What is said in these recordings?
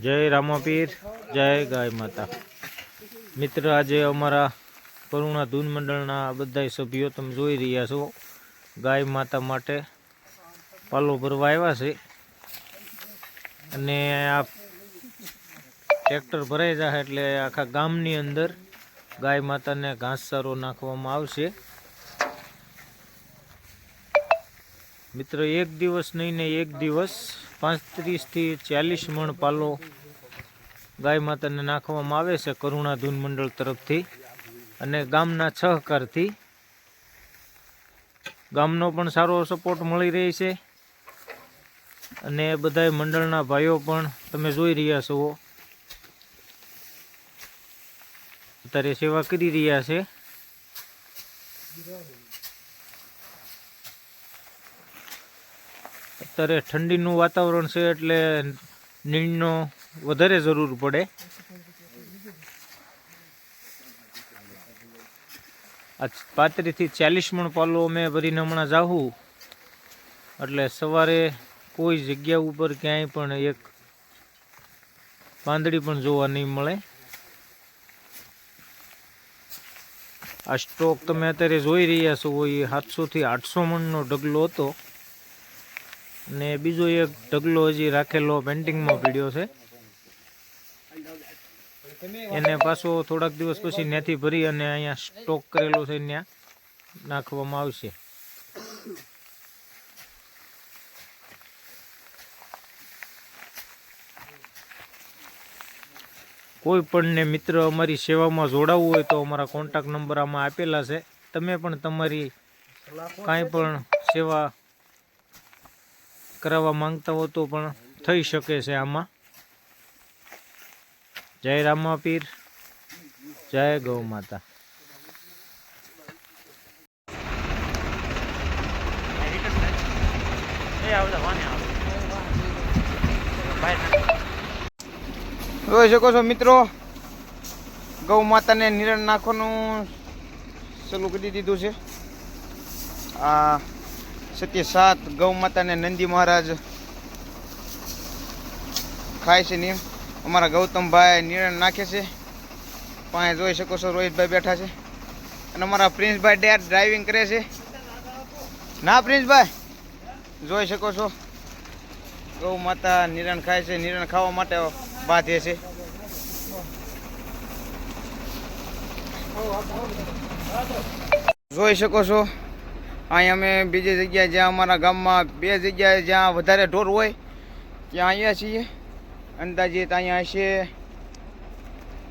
જય રામાપીર, જય ગાય માતા. મિત્ર, આજે અમારા કરુણા ધૂન મંડળના બધા સભ્યો તમે જોઈ રહ્યા છો. ગાય માતા માટે પાલો ભરવા આવ્યા છે. અને આ ટ્રેક્ટર ભરાઈ જાય એટલે આખા ગામની અંદર ગાય માતાને ઘાસચારો નાખવામાં આવશે. મિત્ર, એક દિવસ નહીં ને એક દિવસ પાંત્રીસથી ચાલીસ મણ પાલો ગાય માતાને નાખવામાં આવે છે કરુણા ધૂન મંડળ તરફથી અને ગામના સહકારથી ગામનો પણ સારો સપોર્ટ મળી રહી છે અને બધાય મંડળના ભાઈઓ પણ તમે જોઈ રહ્યા છો. અત્યારે સેવા કરી રહ્યા છે. અત્યારે ઠંડીનું વાતાવરણ છે એટલે નીણનો વધારે જરૂર પડે. આ પાંત્રીસથી ચાલીસ મણ પાલો અમે ભરીને હમણાં જાહું. એટલે સવારે કોઈ જગ્યા ઉપર ક્યાંય પણ એક પાંદડી પણ જોવા નહીં મળે. આ સ્ટોક તમે અત્યારે જોઈ રહ્યા છો, એ સાતસોથી આઠસો મણનો ઢગલો હતો. અને બીજો એક ઢગલો હજી રાખેલો પેન્ટિંગમાં પીડ્યો છે. એને પાછો થોડાક દિવસ પછી ત્યાંથી ભરી અને અહીંયા સ્ટોક કરેલો છે ત્યાં નાખવામાં આવશે. કોઈ પણને મિત્ર અમારી સેવામાં જોડાવવું હોય તો અમારા કોન્ટેક્ટ નંબર આમાં આપેલા છે. તમે પણ તમારી કાંઈ પણ સેવા કરાવવા માંગતા હો તો પણ થઈ શકે છે આમાં. જય રામાપીર, જય ગૌ માતા. જોઈ શકો છો મિત્રો, ગૌ માતાને નિરણ નાખવાનું શરૂ કરી દીધું છે. આ સત્ય સાત ગૌ માતાને નંદી મહારાજ. ખાય છે નિયમ અમારા ગૌતમભાઈ નિરણ નાખે છે. પાસે જોઈ શકો છો રોહિતભાઈ બેઠા છે. અને અમારા પ્રિન્સભાઈ ડેર ડ્રાઇવિંગ કરે છે. ના, પ્રિન્સભાઈ? જોઈ શકો છો. ગૌ માતા નિરણ ખાય છે. નિરણ ખાવા માટે બાંધે છે. જોઈ શકો છો. અહીં અમે બીજી જગ્યાએ જ્યાં અમારા ગામમાં બે જગ્યાએ જ્યાં વધારે ઢોર હોય, ત્યાં અહીંયા છીએ. અંદાજિત અહીંયા હશે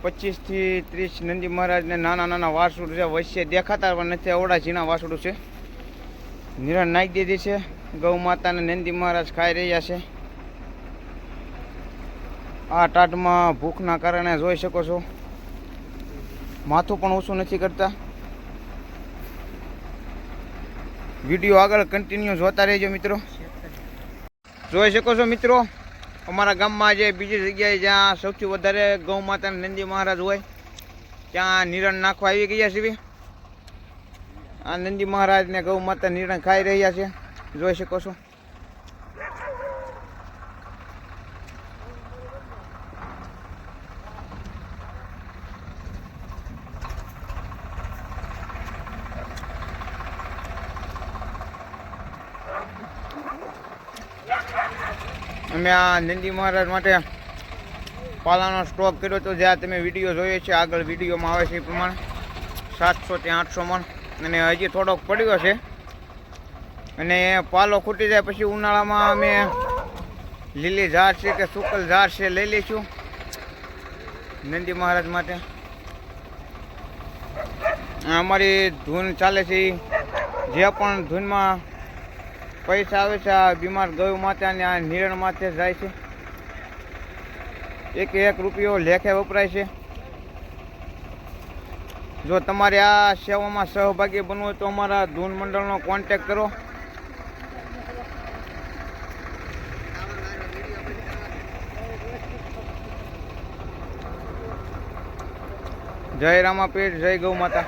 પચીસથી ત્રીસ નંદી મહારાજને નાના નાના વાસુડ છે વચ્ચે દેખાતા પણ નથી અવડા ઝીણા વાસુડું છે. નિરણ નાખી દીધી છે. ગૌ માતાને નંદી મહારાજ ખાઈ રહ્યા છે. આ ટાટમાં ભૂખના કારણે જોઈ શકો છો. માથું પણ ઓછું નથી કરતા. વીડિયો આગળ કન્ટિન્યુ જોતા રહેજો મિત્રો. જોઈ શકો છો મિત્રો, અમારા ગામમાં જે બીજી જગ્યાએ જ્યાં સૌથી વધારે ગૌ માતા નંદી મહારાજ હોય, ત્યાં નિરણ નાખવા આવી ગયા છે આ નંદી મહારાજને ગૌ માતા નિરણ ખાઈ રહ્યા છે. જોઈ શકો છો. અમે આ નંદી મહારાજ માટે પાલાનો સ્ટોક કર્યો હતો જ્યાં તમે વીડિયો જોઈએ છે, આગળ વિડીયોમાં આવે છે એ પ્રમાણે. સાતસો થી આઠસો મણ. અને હજી થોડોક પડ્યો છે. અને પાલો ખૂટી જાય પછી ઉનાળામાં અમે લીલી ઝાડ છે કે સુકલ ઝાડ છે લઈ લઈશું. નંદી મહારાજ માટે. અમારી ધૂન ચાલે છે. જે પણ ધૂનમાં પૈસા આવે છે, આ બીમાર ગયું માથે અને આ નિરણ માથે જાય છે. એક એક રૂપિયો લેખે વપરાય છે. જો તમારે આ સેવામાં સહભાગી બનવું હોય તો અમારા ધૂન મંડળનો કોન્ટેક કરો. જય રામાપીર, જય ગૌ માતા.